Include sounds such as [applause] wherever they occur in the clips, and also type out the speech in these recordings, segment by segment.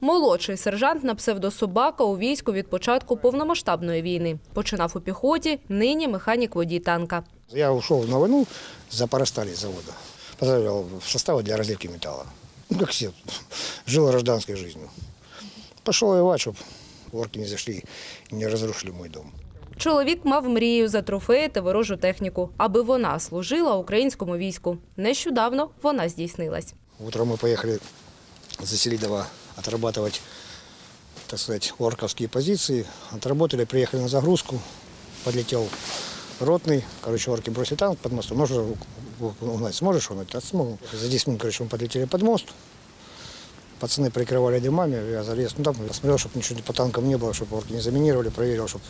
Молодший сержант на псевдособака у війську від початку повномасштабної війни. Починав у піхоті, нині механік водій танка. Я ушел на войну с Запорожстали завода. Поставил в составы для разливки металла. Ну, как все, жил гражданской жизнью. Пошел воевать, чтобы орки не зашли и не разрушили мой дом. Чоловік мав мрію затрофеїти ворожу техніку, аби вона служила українському війську. Нещодавно вона здійснилась. Утром мы поехали за Селидово отрабатывать, так сказать, орковские позиции. Отработали, приехали на загрузку. Подлетел ротный. Короче, орки бросили танк под мостом. Можешь угнать? Сможешь угнать? Да, смогу. За 10 минут, короче, мы подлетели под мост. Пацаны прикрывали дымами, я залез. Ну, там посмотрел, чтобы ничего по танкам не было, чтобы орки не заминировали. Проверил, чтобы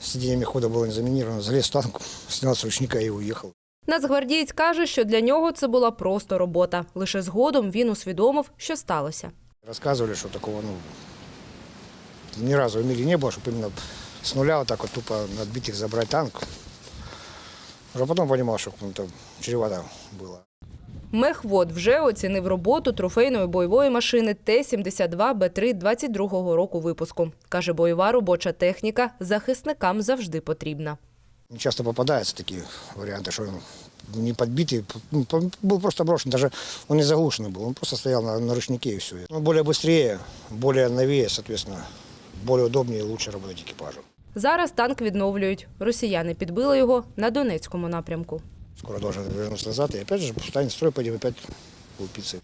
сиденье хода было не заминировано. Залез в танк, [laughs] снял с ручника и уехал. Нацгвардієць каже, що для нього це була просто робота. Лише згодом він усвідомив, що сталося. Рассказывали, что такого, ну, ни разу в мире не было, чтобы именно с нуля вот так вот тупо на отбитых забрать танк. Уже потом понимал, что ну, там чревато было. Мехвод вже оцінив роботу трофейної бойової машини Т-72 Б3 22-го року випуску. Каже, бойова робоча техніка захисникам завжди потрібна. Не часто попадаются такие варианты, что он не подбитый, ну, по- был просто брошен, даже он не заглушенный был, он просто стоял на, на ручнике и все. Ну, более быстрее, более новее, соответственно, более удобнее и лучше работать экипажу. Зараз танк відновлюють. Росіяни підбили його на Донецькому напрямку. Скоро должен вернуться назад и опять же станет в строй, пойдем опять лупиться.